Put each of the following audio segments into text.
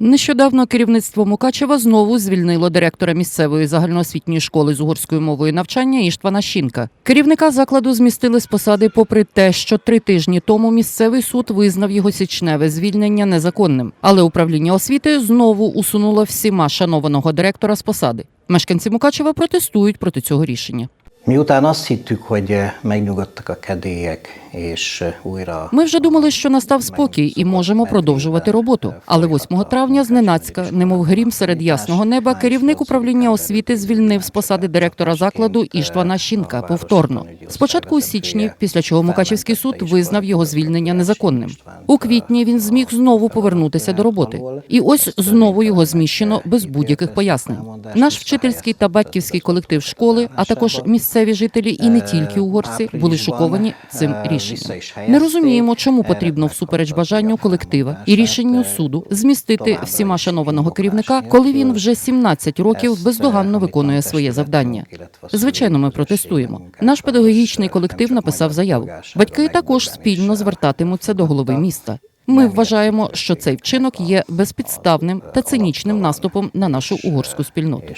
Нещодавно керівництво Мукачева знову звільнило директора місцевої загальноосвітньої школи з угорською мовою навчання Іштвана Щінка. Керівника закладу змістили з посади, попри те, що три тижні тому місцевий суд визнав його січневе звільнення незаконним. Але управління освіти знову усунуло всіма шанованого директора з посади. Мешканці Мукачева протестують проти цього рішення. Miután azt hittük, hogy eh, megnyugodtak a kedélyek, és eh, újra... Ми вже думали, що настав спокій і можемо продовжувати роботу. Але 8 травня зненацька, немов грім серед ясного неба, керівник управління освіти звільнив з посади директора закладу Іштвана Щінка повторно. Спочатку у січні, після чого Мукачевський суд визнав його звільнення незаконним. У квітні він зміг знову повернутися до роботи. І ось знову його зміщено без будь-яких пояснень. Наш вчительський та батьківський колектив школи, а також місцеві жителі і не тільки угорці, були шоковані цим рішенням. Не розуміємо, чому потрібно всупереч бажанню колектива і рішенню суду змістити всіма шанованого керівника, коли він вже 17 років бездоганно виконує своє завдання. Звичайно, ми протестуємо. Наш педагогічний колектив написав заяву. Батьки також спільно звертатимуться до голови міста. Ми вважаємо, що цей вчинок є безпідставним та цинічним наступом на нашу угорську спільноту.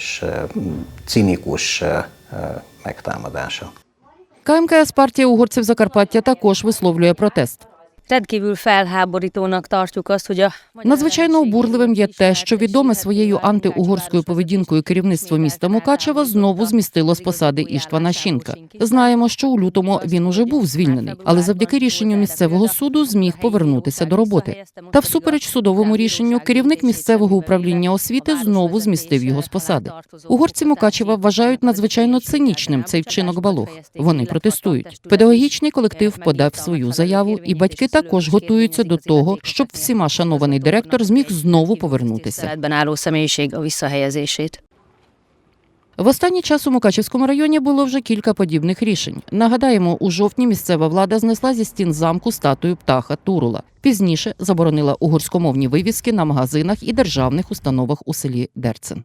eh, eh, megtámadása. КМКС партія угорців Закарпаття також висловлює протест. Rendkívül felháborítónak tartjuk azt, hogy a Надзвичайно обурливим є те, що відоме своєю антиугорською поведінкою керівництво міста Мукачева знову змістило з посади Іштвана Щінка. Знаємо, що у лютому він уже був звільнений, але завдяки рішенню місцевого суду зміг повернутися до роботи. Та всупереч судовому рішенню керівник місцевого управління освіти знову змістив його з посади. Угорці Мукачева вважають надзвичайно цинічним цей вчинок балох. Вони протестують. Педагогічний колектив подав свою заяву, і батьки також готуються до того, щоб всіма шанований директор зміг знову повернутися. В останній час у Мукачевському районі було вже кілька подібних рішень. Нагадаємо, у жовтні місцева влада знесла зі стін замку статую птаха Турула. Пізніше заборонила угорськомовні вивіски на магазинах і державних установах у селі Дерцен.